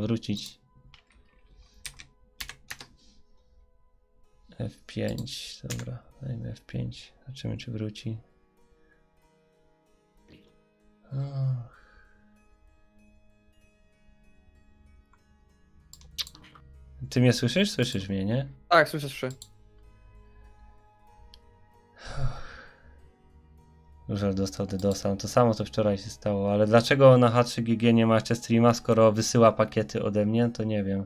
wrócić. F5, dobra, dajmy F5, zobaczymy czy wróci. Ach. Ty mnie słyszysz? Słyszysz mnie, nie? Tak, słyszę, słyszę. Żel dostał DDoSa, no to samo co wczoraj się stało, ale dlaczego na H3GG nie ma jeszcze streama, skoro wysyła pakiety ode mnie, to nie wiem.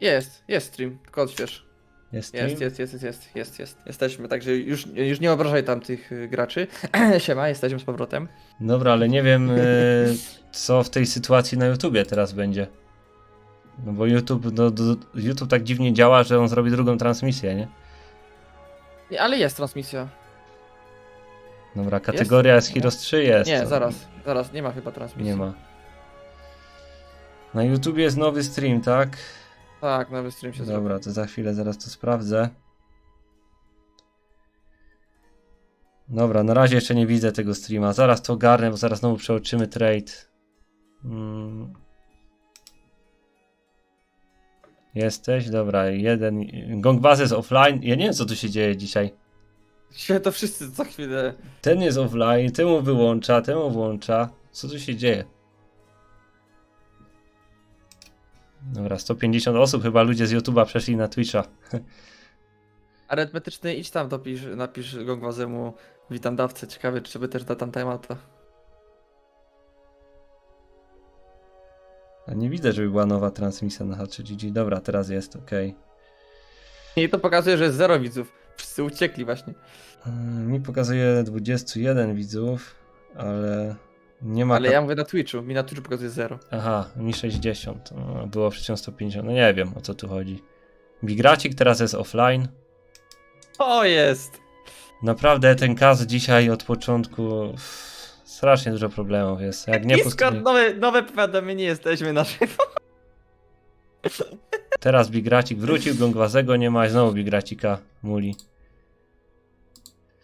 Jest, jest stream, tylko odśwież. Jest? Jest, jest, jest, jest, jest, jest, jest. Jesteśmy, także już, już nie obrażaj tam tych y, graczy. Siema, jesteśmy z powrotem. Dobra, ale nie wiem, y, co w tej sytuacji na YouTubie teraz będzie. No bo YouTube, no, YouTube tak dziwnie działa, że on zrobi drugą transmisję? Nie, ale jest transmisja. Dobra, kategoria jest, Heroes 3 jest. Nie, zaraz, zaraz, nie ma chyba transmisji. Nie ma. Na YouTubie jest nowy stream, tak? Tak, nowy stream się zrobił. Dobra, to za chwilę zaraz to sprawdzę. Dobra, na razie jeszcze nie widzę tego streama. Zaraz to ogarnę, bo zaraz znowu przeoczymy trade. Mm. Jesteś? Dobra, jeden. Gongbazy jest offline. Ja nie wiem, co tu się dzieje dzisiaj. Dzisiaj to wszyscy co chwilę. Ten jest offline, temu wyłącza, temu włącza. Co tu się dzieje? Dobra, 150 osób, chyba ludzie z YouTube'a przeszli na Twitcha. Arytmetyczny, idź tam, dopisz, napisz Gongwazemu, witam dawcę, ciekawy, czy by też da tam timeouta. A nie widzę, żeby była nowa transmisja na H3GG. Dobra, teraz jest, ok. I to pokazuje, że jest zero widzów. Wszyscy uciekli właśnie. Mi pokazuje 21 widzów, ale nie ma. Ale ja mówię na Twitchu, mi na Twitchu pokazuje zero. Aha, mi 60. O, Było przecież 150. No nie wiem o co tu chodzi. Bigracik teraz jest offline. O, jest! Naprawdę ten kaz dzisiaj od początku. uff, Strasznie dużo problemów jest. Jak nie Discord, nowe, nowe powiadomienie, jesteśmy na żywo. Teraz Bigracik wrócił, Gongwazego nie ma, i znowu Bigracika muli.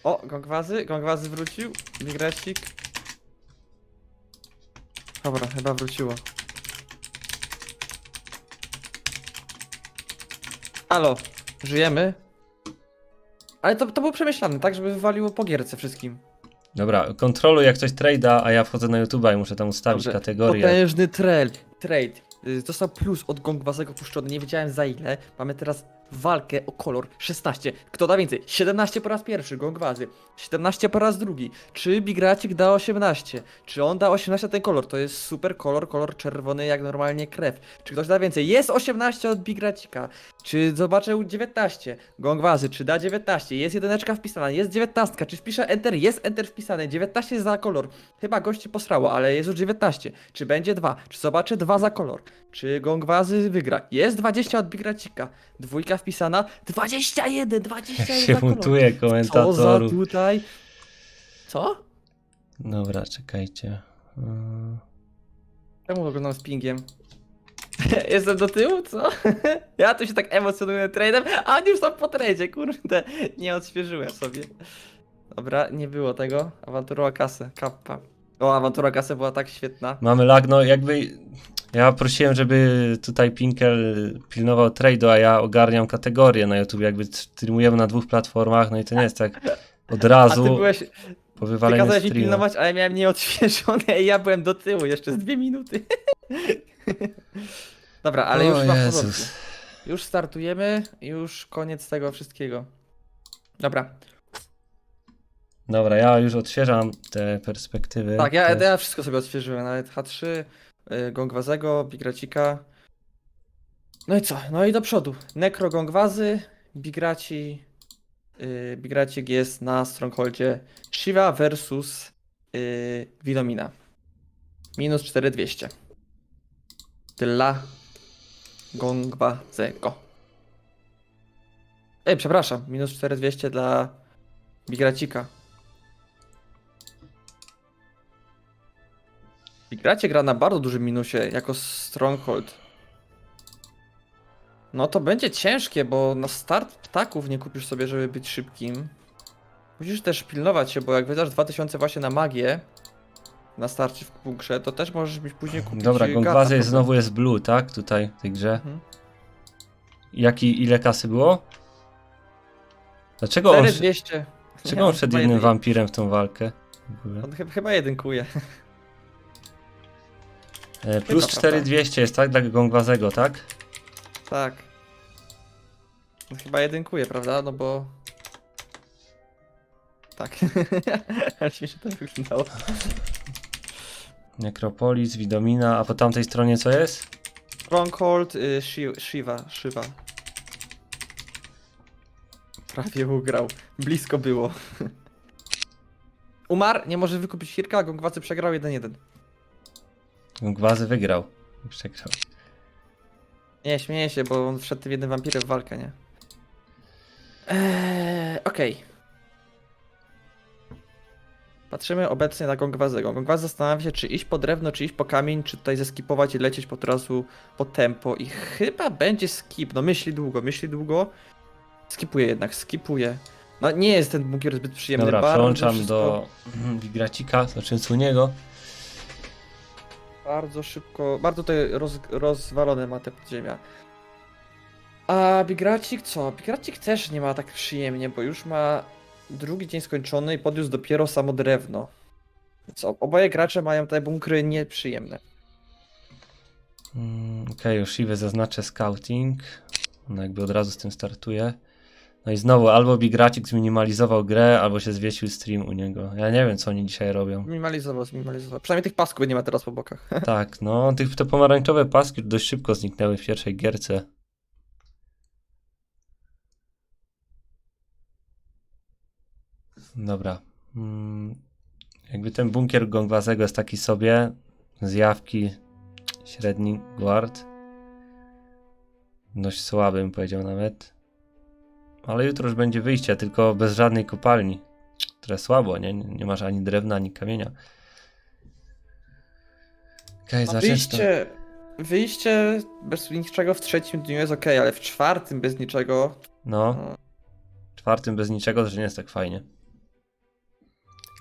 O, Gongwazy, Gongwazy wrócił, Migracik. Dobra, chyba wróciło. Halo, żyjemy? Ale to, to było przemyślane, tak, żeby wywaliło po gierce wszystkim. Dobra, kontroluj jak coś trade'a, a ja wchodzę na YouTube'a i muszę tam ustawić Dobrze. kategorię. Potężny trail, trade. Y, Został plus od Gongwazego puszczony, nie wiedziałem za ile. Mamy teraz walkę o kolor 16. Kto da więcej? 17 po raz pierwszy, Gongwazy. 17 po raz drugi. Czy Bigracik da 18? Czy on da 18 ten kolor? To jest super kolor, kolor czerwony jak normalnie krew. Czy ktoś da więcej? Jest 18 od Bigracika. Czy zobaczę 19? Gongwazy, czy da 19? Jest jedyneczka wpisana, jest 19. Czy wpiszę Enter? Jest Enter wpisane. 19 za kolor. Chyba gości posrało, ale jest już 19. Czy będzie 2? Czy zobaczę 2 za kolor? Czy Gongwazy wygra? Jest 20 od Bigracika. Dwójka wpisana. 21! 21 się kolor. mutuje Co za komentatorów. tutaj? Co? Dobra, czekajcie. Yy, Czemu oglądam z pingiem? Jestem do tyłu, co? ja tu się tak emocjonuję trade'em, a oni już są po tradzie, kurde. Nie odświeżyłem sobie. Dobra, nie było tego. Awantura o kasę, kappa. O, awantura o kasę była tak świetna. Mamy lag, no jakby. Ja prosiłem, żeby tutaj Pinkel pilnował trade'u, a ja ogarniam kategorię na YouTube. Jakby streamujemy na dwóch platformach, no i to nie jest tak od A razu ty byłeś, po ty wywaleniu kazałeś mi pilnować, a ja miałem nieodświeżone i ja byłem do tyłu jeszcze z dwie minuty. Dobra, ale już O Jezus. porządku. Już startujemy, już koniec tego wszystkiego. Dobra, Dobra, ja już odświeżam te perspektywy. tak, ja, ja wszystko sobie odświeżyłem, nawet H3, y, Gongwazego, Bigracika. No i co? No i do przodu. Necro Gongwazy, Bigraci, y, Bigracik jest na Strongholdzie Shiva versus y, Widomina. Minus 4200. Dla Gongwazego. Ej, przepraszam, minus 4200 dla Bigracika. Bigracie gra na bardzo dużym minusie jako Stronghold. No to będzie ciężkie, bo na start ptaków nie kupisz sobie, żeby być szybkim. Musisz też pilnować się, bo jak wydasz 2000 właśnie na magię, na starcie w bunkrze, to też możesz być później kupić Dobra, jest, znowu jest blue, tak? Tutaj, w tej grze. Mhm. Jaki, ile kasy było? Dlaczego on, 4200. dlaczego on szedł chyba jednym wampirem w tą walkę? W ogóle? On chyba, chyba jeden kuje. E, plus prawda. 4200 jest, tak? Dla Gongwazego, tak? Tak. On chyba jeden kuje, prawda? No bo... Tak. Ale śmiesznie to wyglądało. Nekropolis, Widomina, a po tamtej stronie co jest? Stronghold, y, Shi- Shiva, Shiva. Prawie ugrał. Blisko było. Umarł, nie może wykupić Hirka, a Gongwacy przegrał 1-1. Gongwazy wygrał. Przegrał. Nie, śmieję się, bo on wszedł tym jednym wampirem w walkę, nie? Eee, okej. Patrzymy obecnie na Gongwazego. Gongwaz zastanawia się, czy iść po drewno, czy iść po kamień, czy tutaj zeskipować i lecieć po razu po tempo. I chyba będzie skip. No myśli długo, myśli długo. Skipuje jednak, skipuje. No nie jest ten bunkier zbyt przyjemny. Dobra, bardzo przełączam wszystko- do Wigracika, znaczy Suniego. Bardzo szybko, bardzo tutaj roz, rozwalone ma te podziemia. A Bigracik co? Bigracik też nie ma tak przyjemnie, bo już ma drugi dzień skończony i podniósł dopiero samo drewno. Więc oboje gracze mają te bunkry nieprzyjemne. Mm, Okej, już Shiva zaznaczę scouting. No jakby od razu z tym startuje. No i znowu, albo Bigracik zminimalizował grę, albo się zwiesił stream u niego. Ja nie wiem, co oni dzisiaj robią. Minimalizował, zminimalizował. Przynajmniej tych pasków nie ma teraz po bokach. Tak, no, tych, te pomarańczowe paski dość szybko zniknęły w pierwszej gierce. Dobra. Mm, jakby ten bunkier Gongwazego jest taki sobie. Zjawki, średni guard. Dość słaby bym powiedział nawet. Ale jutro już będzie wyjście, tylko bez żadnej kopalni. Trochę słabo, nie? Nie masz ani drewna, ani kamienia. Okej, okay, wyjście, wyjście bez niczego w trzecim dniu jest ok, ale w czwartym bez niczego. No, No. czwartym bez niczego też nie jest tak fajnie.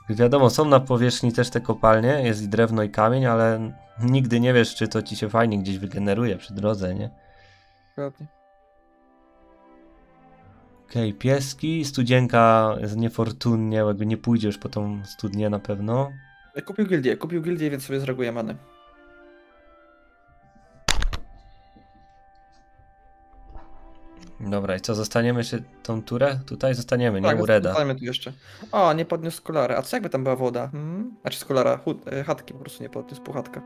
Wiadomo, są na powierzchni też te kopalnie, jest i drewno i kamień, ale nigdy nie wiesz, czy to ci się fajnie gdzieś wygeneruje przy drodze, nie? Dokładnie. Okej, pieski, studzienka jest niefortunnie, jakby nie pójdzie już po tą studnię na pewno. Kupił gildię, kupił gildię, więc sobie zreaguje many. Dobra, i co, zostaniemy jeszcze tą turę? Tutaj zostaniemy, nie? Tak, U Reda. zostajemy tu jeszcze. O, nie podniósł skolary. A co jakby tam była woda? Hmm? Znaczy chud, e, chatki po prostu nie podniósł, półchatka.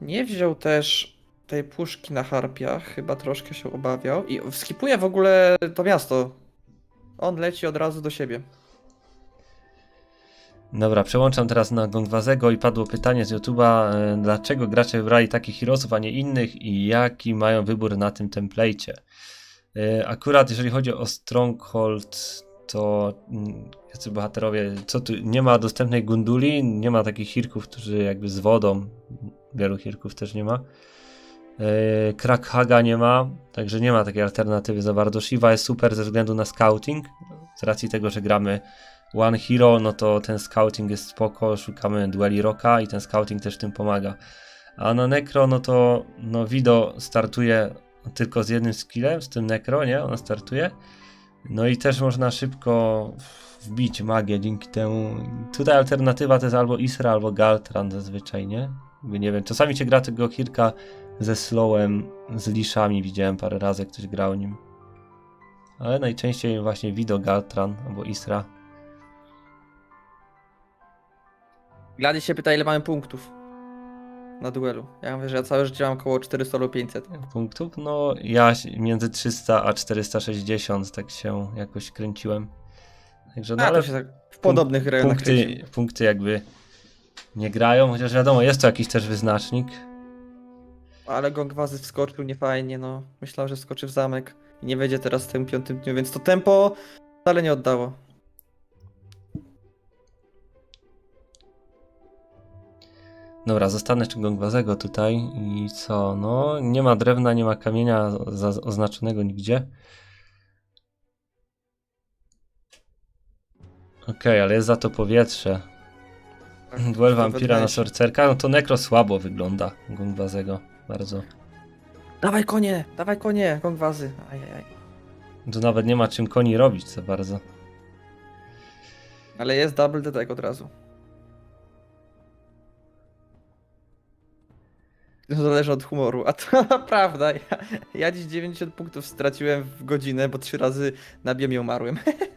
Nie wziął też tej puszki na harpiach, chyba troszkę się obawiał. I skipuje w ogóle to miasto. On leci od razu do siebie. Dobra, przełączam teraz na Gongwazego i padło pytanie z YouTube'a, e, dlaczego gracze wybrali takich heroesów, a nie innych i jaki mają wybór na tym template'cie. E, Akurat jeżeli chodzi o Stronghold, to mm, jacy bohaterowie, co tu, nie ma dostępnej gunduli, nie ma takich hirków, którzy jakby z wodą, wielu hirków też nie ma. E, Krakhaga nie ma, także nie ma takiej alternatywy za bardzo. Shiva jest super ze względu na scouting, z racji tego, że gramy One Hero, no to ten scouting jest spoko, szukamy dueli Rocka i ten scouting też w tym pomaga. A na Necro, no to no Wido startuje tylko z jednym skillem, z tym Necro, nie? Ona startuje. No i też można szybko wbić magię dzięki temu. Tutaj alternatywa to jest albo Isra, albo Galtran zazwyczaj, nie? Nie wiem, czasami się gra tego Hirka ze slowem, z liszami, widziałem parę razy, jak ktoś grał nim. Ale najczęściej właśnie Wido, Galtran albo Isra. Glady się pyta, ile mamy punktów na duelu. Ja mówię, że ja całe życie mam około 400 lub 500. punktów. No, ja między 300 a 460 tak się jakoś kręciłem. Także, no A, ale to się tak w podobnych rejonach kręci. punkty, punkty jakby nie grają, chociaż wiadomo, jest to jakiś też wyznacznik. Ale Gongwazy wskoczył niefajnie, no. Myślał, że skoczy w zamek i nie wejdzie teraz w tym piątym dniu, więc to tempo wcale nie oddało. Dobra, zostanę jeszcze Gongwazego tutaj i co, no, nie ma drewna, nie ma kamienia oznaczonego nigdzie. Okej, ale jest za to powietrze. Duel to Vampira wydaje na. Sorcerka, no to Necro słabo wygląda. Gongbazego. Bardzo. Dawaj konie, dawaj konie, gongwazy. Ajajaj. Tu nawet nie ma czym koni robić za bardzo. Ale jest double detek od razu. To zależy od humoru, a to prawda. Ja, ja dziś 90 punktów straciłem w godzinę, bo trzy razy na biomie umarłem.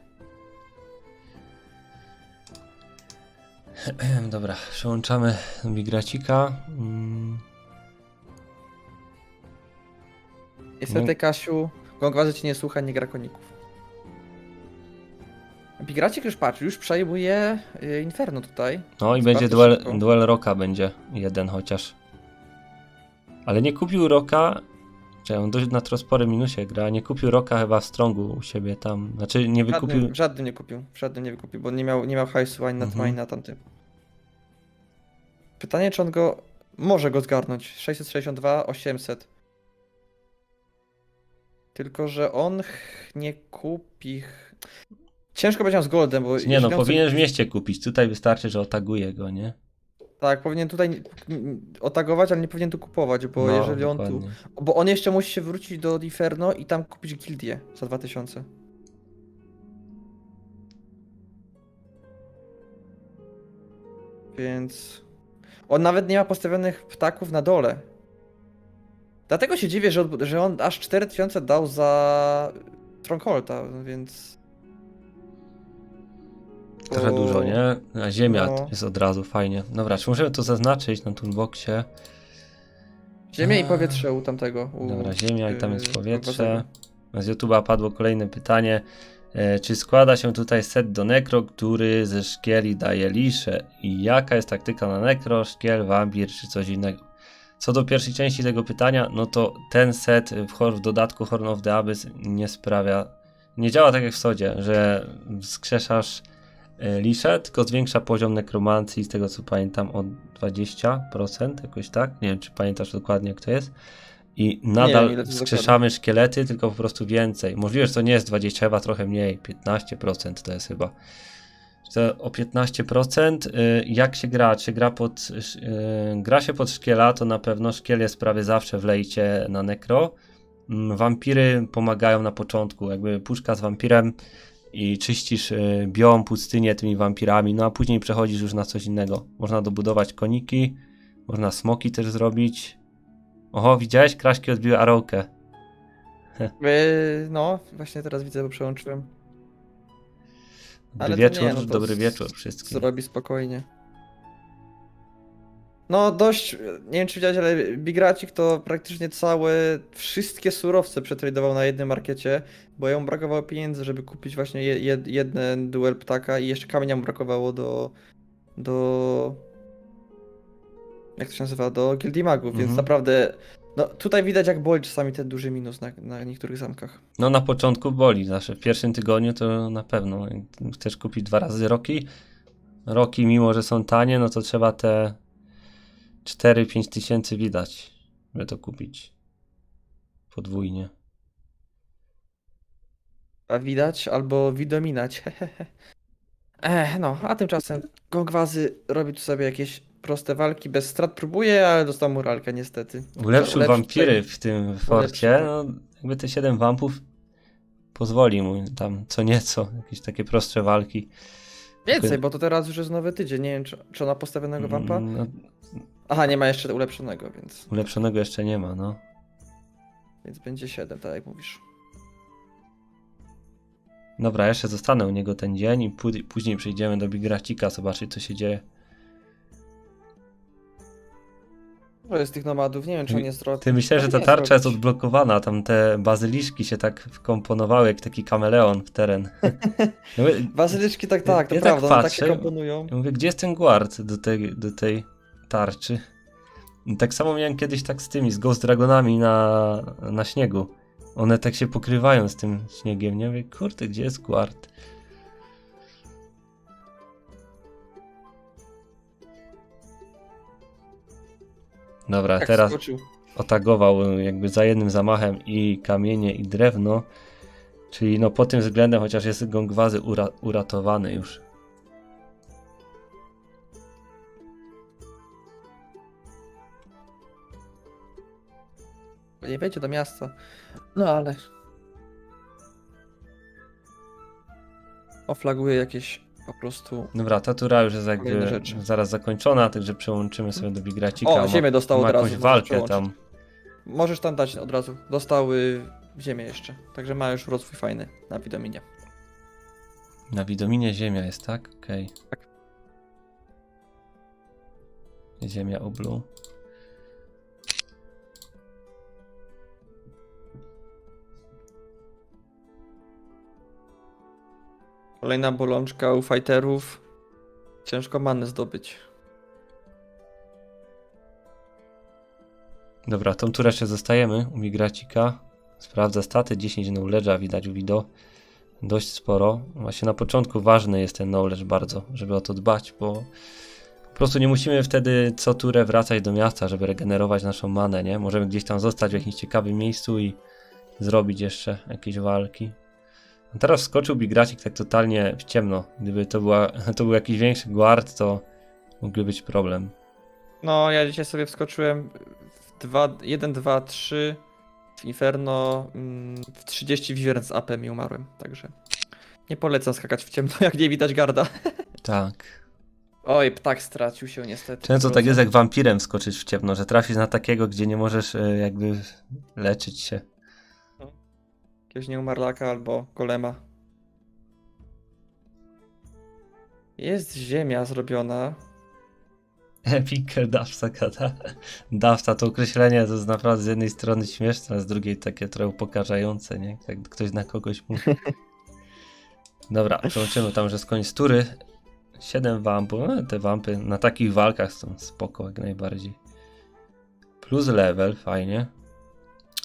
Dobra, przełączamy Migracika. Mm, Niestety, Kasiu, gongwazy cię nie słucha, nie gra koników. Bigracik już patrz, już przejmuje y, Inferno tutaj. No i będzie duel, szybko. duel Roka będzie. Jeden chociaż. Ale nie kupił Roka. On dość na trospory minusie gra. Nie kupił Roka chyba w Strongu u siebie tam. Znaczy nie wykupił. Żadnym, żadnym nie kupił, żadnym nie wykupił, bo nie miał, nie miał hajsu ani na tym, Mhm. ani na tamtym. Pytanie, czy on go może go zgarnąć. 662, 800. Tylko, że on nie kupi. Ciężko będzie z Goldem, bo. Nie no, powinien w mieście kupić. Tutaj wystarczy, że otaguje go, nie? Tak, powinien tutaj otagować, ale nie powinien tu kupować, bo no, jeżeli on tu. dokładnie. Bo on jeszcze musi się wrócić do Inferno i tam kupić gildię za 2000. Więc. On nawet nie ma postawionych ptaków na dole. Dlatego się dziwię, że, że on aż 4000 dał za Strongholda, więc. Trochę dużo, nie? A ziemia No. jest od razu, fajnie. Dobra, czy możemy to zaznaczyć na toolboxie? Ziemia i A. powietrze u tamtego. U, Dobra, ziemia i tam jest yy, powietrze. Z YouTube'a padło kolejne pytanie. E, Czy składa się tutaj set do Necro, który ze szkieli daje liszę? I jaka jest taktyka na Necro, szkiel, wampir czy coś innego? Co do pierwszej części tego pytania, no to ten set w, w dodatku Horn of the Abyss nie sprawia, nie działa tak jak w Sodzie, że wskrzeszasz e, liszę, tylko zwiększa poziom nekromancji, z tego co pamiętam o 20%, jakoś tak? Nie wiem, czy pamiętasz dokładnie jak to jest. I nadal to wskrzeszamy szkielety, tylko po prostu więcej. Możliwe, że to nie jest 20, chyba trochę mniej, 15% to jest chyba. To o 15%. y, Jak się gra? Czy gra pod. y, Gra się pod szkiela, to na pewno szkiel jest prawie zawsze w lejcie na nekro. Mm, Wampiry pomagają na początku, jakby puszka z wampirem i czyścisz y, biom, pustynię tymi wampirami, no a później przechodzisz już na coś innego. Można dobudować koniki, można smoki też zrobić. Oho, widziałeś? Kraśki odbiły arowkę. Yy, no, właśnie teraz widzę, bo przełączyłem. Dobry Ale wieczór, nie, no dobry wieczór wszystkim. Zrobi spokojnie. No dość, nie wiem czy widać, ale Bigracik to praktycznie całe, wszystkie surowce przetradował na jednym markecie, bo jemu brakowało pieniędzy, żeby kupić właśnie je, jed, jeden duel ptaka i jeszcze kamienia mu brakowało do, do, jak to się nazywa, do Gildii Magów, więc Mhm. naprawdę, no tutaj widać jak boli czasami ten duży minus na, na niektórych zamkach. No na początku boli, zawsze w pierwszym tygodniu to na pewno. Chcesz kupić dwa razy roki, roki mimo, że są tanie, no to trzeba te 4-5 tysięcy widać, żeby to kupić. Podwójnie. A widać albo widominać. Ech, no, a tymczasem Gongwazy robi tu sobie jakieś proste walki, bez strat próbuje, ale dostał muralkę niestety. Ulepszył Ulepszy wampiry w tym forcie, no jakby te 7 wampów pozwoli mu tam co nieco, jakieś takie prostsze walki. Więcej, bo to teraz już jest nowy tydzień. Nie wiem, czy, czy ona postawionego wampa. No, Aha, nie ma jeszcze ulepszonego, więc, ulepszonego jeszcze nie ma, no. więc będzie 7, tak jak mówisz. Dobra, jeszcze zostanę u niego ten dzień i pó- później przejdziemy do Bigracika, zobaczyć co się dzieje. To jest tych nomadów, nie wiem, czy on jest rok. Ty myślę, że ta tarcza jest odblokowana, tam te bazyliszki się tak wkomponowały jak taki kameleon w teren. Ja mówię, Bazylyczki tak, tak, to Ja tak prawda, one tak patrzę. się komponują. ja mówię, gdzie jest ten guard do tej, do tej tarczy? I tak samo miałem kiedyś tak z tymi, z Ghost Dragonami na, na śniegu. One tak się pokrywają z tym śniegiem, nie? Mówię, kurde, gdzie jest guard? Dobra, tak teraz skoczył. otagował jakby za jednym zamachem i kamienie i drewno. Czyli no pod tym względem chociaż jest Gongwazy ura uratowany już. Nie wejdzie do miasta. No ale... Oflaguje jakieś po prostu... Dobra, ta tura już jest jakby zaraz zakończona, także przełączymy sobie do Bigracika. O, ziemię dostał od razu. walkę tam. Możesz tam dać od razu. Dostały ziemię jeszcze. Także ma już rozwój fajny na widominie. Na Widominie ziemia jest, tak? Okej. Tak. Ziemia oblu. Kolejna bolączka u fighterów. Ciężko manę zdobyć. Dobra, tą turę jeszcze zostajemy u Migracika. Sprawdza staty, 10 knowledge'a widać u Wido. Dość sporo. Właśnie na początku ważny jest ten knowledge bardzo, żeby o to dbać, bo po prostu nie musimy wtedy co turę wracać do miasta, żeby regenerować naszą manę, nie? Możemy gdzieś tam zostać w jakimś ciekawym miejscu i zrobić jeszcze jakieś walki. A teraz wskoczył Bigracik tak totalnie w ciemno. Gdyby to, była, to był jakiś większy guard, to mógłby być problem. No, ja dzisiaj sobie wskoczyłem w 2, 1, 2, 3 w Inferno, mm, w 30 wiwern z AP i umarłem, także nie polecam skakać w ciemno, jak nie widać garda. Tak. Oj, ptak stracił się niestety. Często tak jest jak wampirem skoczyć w ciemno, że trafisz na takiego, gdzie nie możesz e, jakby leczyć się. Jakiegoś nieumarlaka albo golema. Jest ziemia zrobiona. Epiker Dawsa gada. Dawsa to określenie to jest naprawdę z jednej strony śmieszne, a z drugiej takie trochę upokarzające, nie? Jak ktoś na kogoś mówi. Dobra, przełączymy tam, że jest koniec tury. 7 wampów, no, te wampy na takich walkach są spoko jak najbardziej. Plus level, fajnie.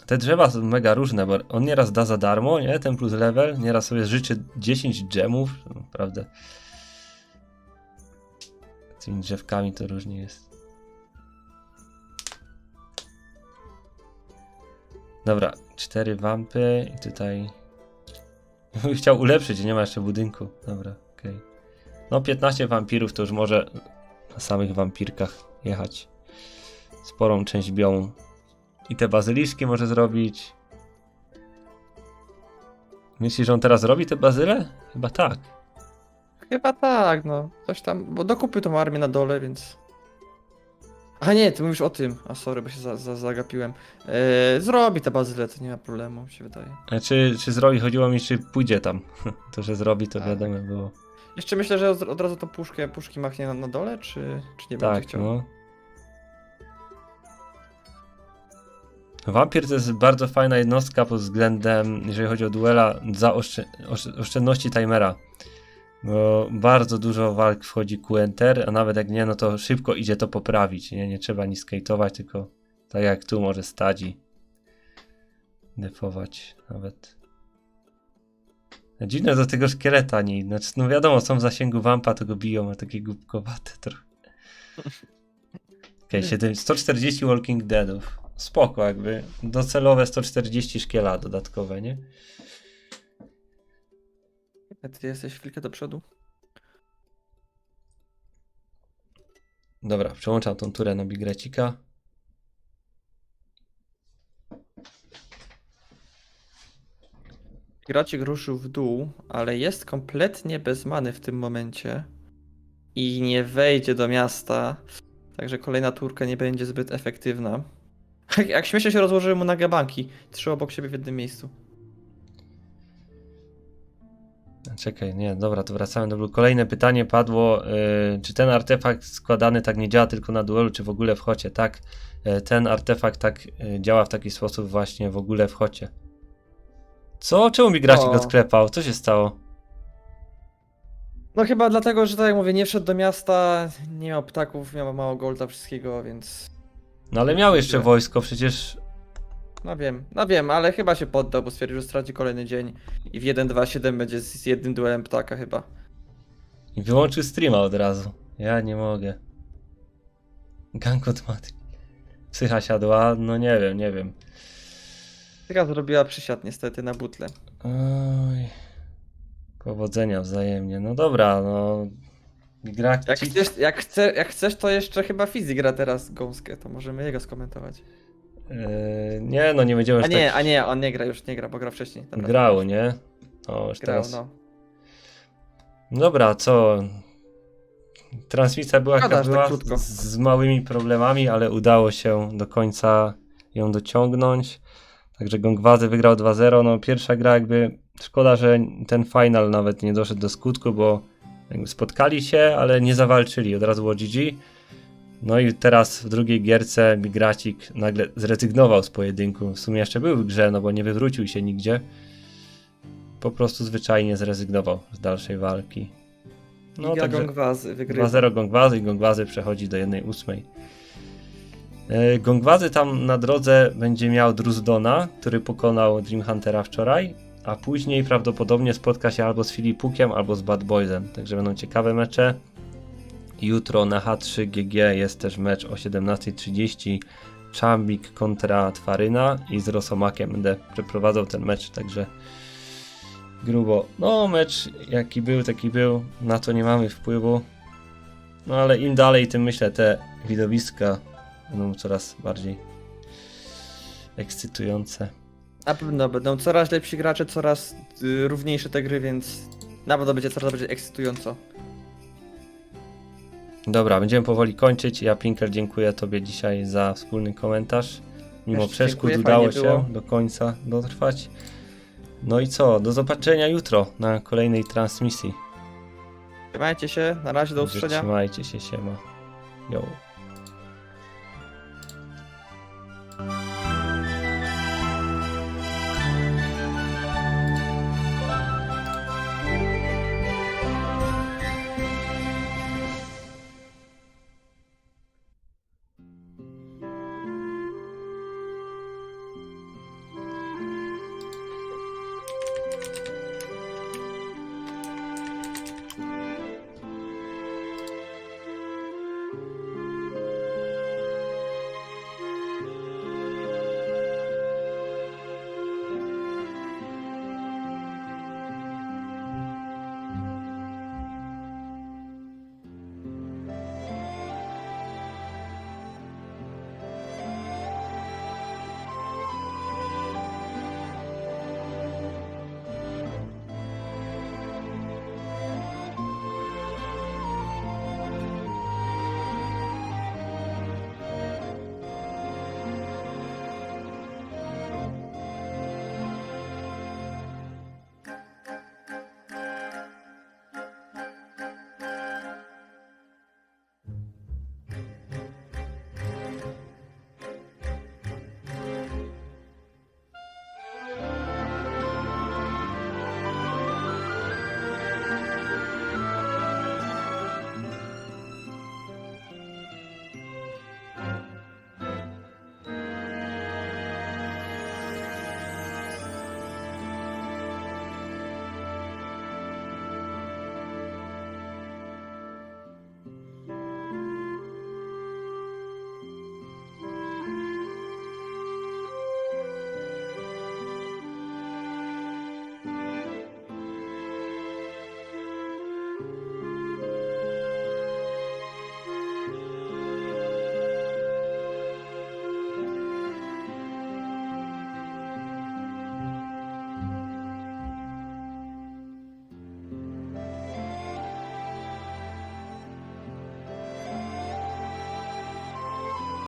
Te drzewa są mega różne, bo on nieraz da za darmo, nie? Ten plus level, nieraz sobie życzy 10 gemów, naprawdę. Z tymi drzewkami to różnie jest. Dobra, cztery wampy i tutaj... Chciał ulepszyć, nie ma jeszcze budynku. Dobra, okej. No 15 wampirów to już może na samych wampirkach jechać. Sporą część biomu. I te bazyliszki może zrobić. Myślisz, że on teraz robi te bazyle? Chyba tak. Chyba tak, no. Coś tam, bo dokupił tą armię na dole, więc... A nie, ty mówisz o tym. A sorry, bo się za, za, zagapiłem. Eee, zrobi te bazyle, to nie ma problemu, mi się wydaje. A czy, czy zrobi? Chodziło mi, czy pójdzie tam. To, że zrobi, to Tak. wiadomo było. Jeszcze myślę, że od, od razu tą puszkę, puszki machnie na, na dole, czy, czy nie Tak, będzie chciał? no. Wampir to jest bardzo fajna jednostka pod względem, jeżeli chodzi o duela, za oszczę osz- oszczędności timera. Bo bardzo dużo walk wchodzi Q-Enter, a nawet jak nie, no to szybko idzie to poprawić. Nie, nie trzeba nic skate'ować, tylko tak jak tu może stać i defować nawet. Dziwne do tego szkieleta nie. Znaczy, no wiadomo, są w zasięgu wampa, to go biją, a takie głupkowate trochę. Okej, okay, 140 Walking Deadów. Spoko jakby. Docelowe 140 szkiela dodatkowe, nie? Ty jesteś chwilkę do przodu. Dobra, przełączam tą turę na Bigrecika. Gracik ruszył w dół, ale jest kompletnie bez many w tym momencie. I nie wejdzie do miasta. Także kolejna turka nie będzie zbyt efektywna. Jak, śmiesznie się rozłożyły mu na gabanki. Trzy obok siebie w jednym miejscu. Czekaj, nie, dobra, to wracamy do Kolejne pytanie padło, yy, czy ten artefakt składany tak nie działa tylko na duelu, czy w ogóle w chocie? Tak, yy, ten artefakt tak yy, działa w taki sposób właśnie w ogóle w chocie. Co? Czemu mi gracik O. odklepał? Co się stało? No chyba dlatego, że tak jak mówię, nie wszedł do miasta, nie miał ptaków, miał mało golda, wszystkiego, więc... No ale miał jeszcze wojsko, przecież No wiem, no wiem, ale chyba się poddał, bo stwierdził, że straci kolejny dzień i w 1-2-7 będzie z, z jednym duelem ptaka chyba. I wyłączył streama od razu. Ja nie mogę. Gang od matki. Psycha siadła? No nie wiem, nie wiem. Tyka zrobiła przysiad niestety na butle. Oj. Powodzenia wzajemnie. No dobra, no. Gra Jak chcesz, jak, chce, jak chcesz, to jeszcze chyba Fizi gra teraz gąskę, to możemy jego skomentować. Yy, nie, no nie będziemy A nie, tak... a nie, on nie gra już, nie gra, bo gra wcześniej. Dobra, Grało, nie? O, już Grał, teraz... no. Dobra, co? Transmisja była, tak była krótko. z, z małymi problemami, ale udało się do końca ją dociągnąć. Także Gongwazy wygrał 2-0. No pierwsza gra jakby szkoda, że ten final nawet nie doszedł do skutku, bo jakby spotkali się, ale nie zawalczyli. Od razu było GG. No i teraz w drugiej gierce Bigracik nagle zrezygnował z pojedynku. W sumie jeszcze był w grze, no bo nie wywrócił się nigdzie. Po prostu zwyczajnie zrezygnował z dalszej walki. No, Liga także Gongwazy wygrywa. 2-0 Gongwazy i Gongwazy przechodzi do 1-8. E, Gongwazy tam na drodze będzie miał Druzdona, który pokonał Dream Huntera wczoraj, a później prawdopodobnie spotka się albo z Filipukiem, albo z Bad Boysem. Także będą ciekawe mecze. Jutro na H3 GG jest też mecz o 17.30 Czambik kontra Twaryna i z Rosomakiem będę przeprowadzał ten mecz, także grubo. No, mecz jaki był, taki był. Na to nie mamy wpływu. No ale im dalej, tym myślę, te widowiska będą coraz bardziej ekscytujące. Na pewno będą coraz lepsi gracze, coraz y, równiejsze te gry, więc na pewno będzie coraz bardziej ekscytująco. Dobra, będziemy powoli kończyć. Ja, Pinker, dziękuję Tobie dzisiaj za wspólny komentarz. Mimo Też przeszkód dziękuję, udało fajnie się było. do końca dotrwać. No i co? Do zobaczenia jutro na kolejnej transmisji. Trzymajcie się, na razie do usłyszenia. Trzymajcie się, siema. Yo.